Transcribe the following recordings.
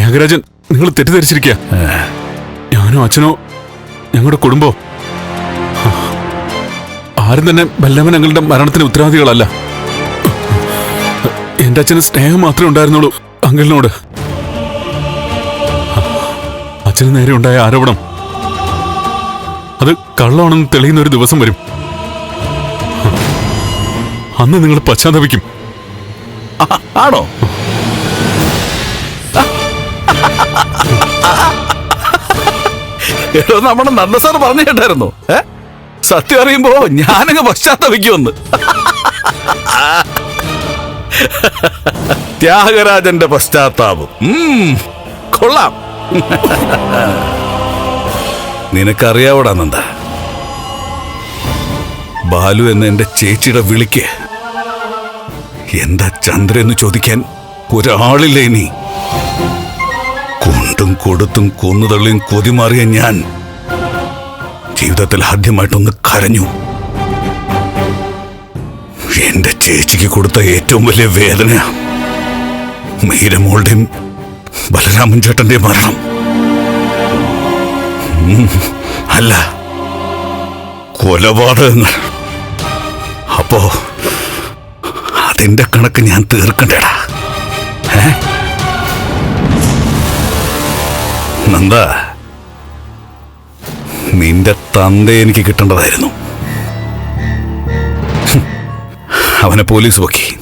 ത്യാഗരാജൻ നിങ്ങൾ തെറ്റിദ്ധരിച്ചിരിക്കുക ഞാനോ അച്ഛനോ ഞങ്ങളുടെ കുടുംബോ? ആരും തന്നെ ബല്ലവൻ ഞങ്ങളുടെ മരണത്തിന് ഉത്തരവാദികളല്ല. എന്റെ അച്ഛന് സ്നേഹം മാത്രമേ ഉണ്ടായിരുന്നുള്ളൂ അങ്കിളിനോട്. അച്ഛന് നേരെ ഉണ്ടായ ആരോപണം. അത് കള്ളമാണെന്ന് തെളിയുന്ന ഒരു ദിവസം വരും. അന്ന് നിങ്ങൾ പശ്ചാത്തപിക്കും. ആണോ? നമ്മുടെ നന്ദ സാർ പറഞ്ഞു കേട്ടായിരുന്നു. ഏ? സത്യം അറിയുമ്പോ ഞാനങ്ങ് പശ്ചാത്തപിക്കുമെന്ന്. ത്യാഗരാജന്റെ പശ്ചാത്താപം. കൊള്ളാം. നിനക്കറിയാവടാ നന്ദ? ബാലു എന്ന എന്റെ ചേച്ചിയുടെ വിളിക്ക് എന്താ ചന്ദ്ര എന്ന് ചോദിക്കാൻ ഒരാളില്ലേ ഇനി കൊണ്ടും കൊടുത്തും കൊന്നുതള്ളിയും കൊതിമാറിയ ഞാൻ ജീവിതത്തിൽ ആദ്യമായിട്ടൊന്ന് കരഞ്ഞു. എന്റെ ചേച്ചിക്ക് കൊടുത്ത ഏറ്റവും വലിയ വേദന മീരമോളുടെയും ബലരാമൻ ചേട്ടന്റെയും മരണം. അല്ല കൊലപാതകങ്ങൾ. അപ്പോ അതിന്റെ കണക്ക് ഞാൻ തീർക്കണ്ടേടാ. ഏ? നന്ദ നിന്റെ തന്ത എനിക്ക് കിട്ടേണ്ടതായിരുന്നു. അവനെ പോലീസ് പൊക്കി.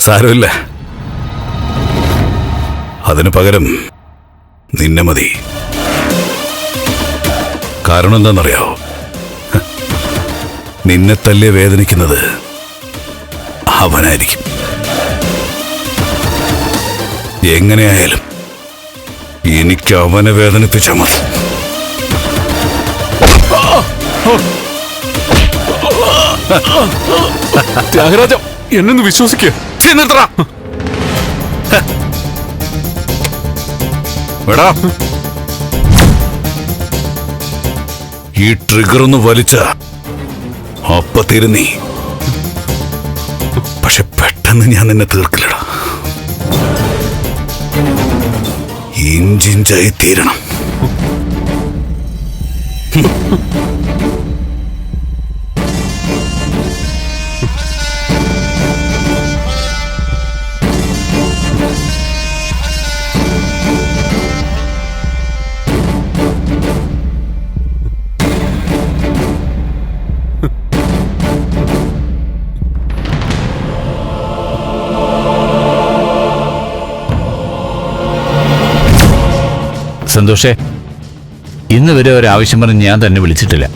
സാരമില്ല. അതിനു പകരം നിന്നെ മതി. കാരണം എന്താണെന്നറിയാവോ? നിന്നെ തല്ലിയ വേദനിക്കുന്നത് അവനായിരിക്കും. എങ്ങനെയായാലും എനിക്ക് അവനെ വേദനിപ്പിച്ച മതി. ത്യാഗരാജ എന്നൊന്ന് വിശ്വസിക്കുക എടാ. ഈ ട്രിഗർ ഒന്ന് വലിച്ച. അപ്പ തിരുന്നി. പക്ഷെ പെട്ടെന്ന് ഞാൻ നിന്നെ തീർക്കില്ലടാ. ഇഞ്ചിഞ്ചായി തീരണം. സന്തോഷേ ഇന്ന് വരെ ഒരു ആവശ്യം പറഞ്ഞ് ഞാൻ തന്നെ വിളിച്ചിട്ടില്ല.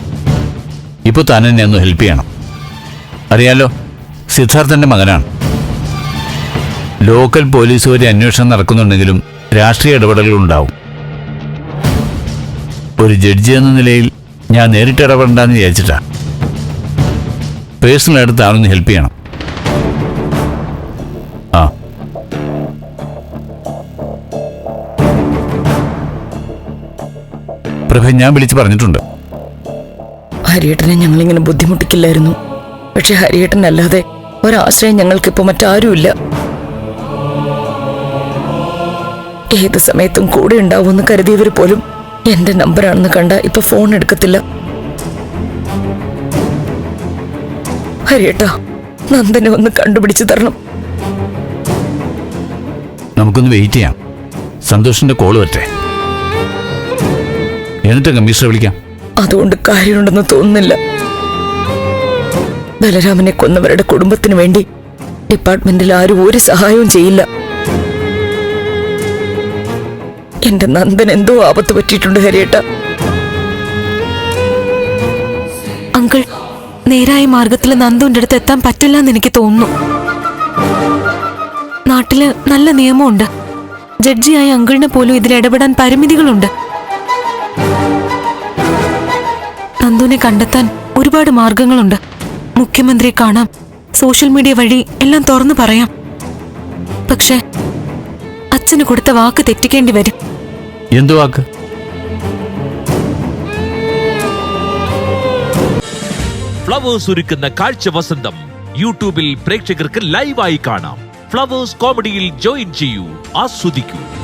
ഇപ്പോൾ താൻ എന്നെ ഒന്ന് ഹെൽപ്പ് ചെയ്യണം. അറിയാലോ സിദ്ധാർത്ഥന്റെ മകനാണ്. ലോക്കൽ പോലീസ് വരെ അന്വേഷണം നടക്കുന്നുണ്ടെങ്കിലും രാഷ്ട്രീയ ഇടപെടലുകൾ ഉണ്ടാവും ഒരു ജഡ്ജി എന്ന നിലയിൽ ഞാൻ നേരിട്ട് ഇടപെടണ്ടെന്ന് വിചാരിച്ചിട്ടാണ് പേഴ്സണലായിട്ട് താനൊന്ന് ഹെൽപ്പ് ചെയ്യണം. പ്രഭ ഞാൻ വിളിച്ച് പറഞ്ഞിട്ടുണ്ട്. ഹരിയേട്ടനെ ഞങ്ങളിങ്ങനെ ബുദ്ധിമുട്ടിക്കില്ലായിരുന്നു. പക്ഷെ ഹരിയേട്ടനല്ലാതെ ഒരാശ്രയം ഞങ്ങൾക്കിപ്പോ മറ്റാരുമില്ല. ഏത് സമയത്തും കൂടെ ഉണ്ടാവുമെന്ന് കരുതിയവർ പോലും എന്റെ നമ്പറാണെന്ന് കണ്ട ഇപ്പൊ ഫോൺ എടുക്കത്തില്ല. ഹരിയേട്ടാ നന്ദനെ ഒന്ന് കണ്ടുപിടിച്ചു തരണം. നമുക്കൊന്ന് വെയിറ്റ് ചെയ്യാം. സന്തോഷിന്റെ കോൾ വരട്ടെ. എന്നിട്ട് കമ്മീഷണറെ വിളിക്കാം. അതുകൊണ്ട് കാര്യമുണ്ടെന്ന് തോന്നുന്നില്ല. ബലരാമനെ കൊന്നവരുടെ കുടുംബത്തിന് വേണ്ടി ഡിപ്പാർട്ട്മെന്റിൽ ആരും ഒരു സഹായവും ചെയ്യില്ല. എന്റെ നന്ദൻ എന്തോ ആപത്ത് പറ്റിയിട്ടുണ്ട് ഹരിയേട്ട. അങ്കിൾ നേരായ മാർഗത്തിൽ നന്ദുവിന്റെ അടുത്ത് എത്താൻ പറ്റില്ല എന്ന് എനിക്ക് തോന്നുന്നു. നാട്ടിൽ നല്ല നിയമമുണ്ട്. ജഡ്ജിയായ അങ്കിളിനെ പോലും ഇതിൽ ഇടപെടാൻ പരിമിതികളുണ്ട്. നന്ദുവിനെ കണ്ടെത്താൻ ഒരുപാട് മാർഗങ്ങളുണ്ട്. മുഖ്യമന്ത്രിയെ കാണാം. സോഷ്യൽ മീഡിയ വഴി എല്ലാം തുറന്നു പറയാം. പക്ഷേ അച്ഛന് കൊടുത്ത വാക്ക് തെറ്റിക്കേണ്ടി വരും. എന്തു വാക്ക്? ഫ്ലവേഴ്സ് ഒരുക്കുന്ന കാഴ്ച വസന്തം. യൂട്യൂബിൽ പ്രേക്ഷകർക്ക് ലൈവായി കാണാം. ഫ്ലവേഴ്സ് കോമഡിയിൽ ജോയിൻ ചെയ്യൂ. ആസ്വദിക്കൂ.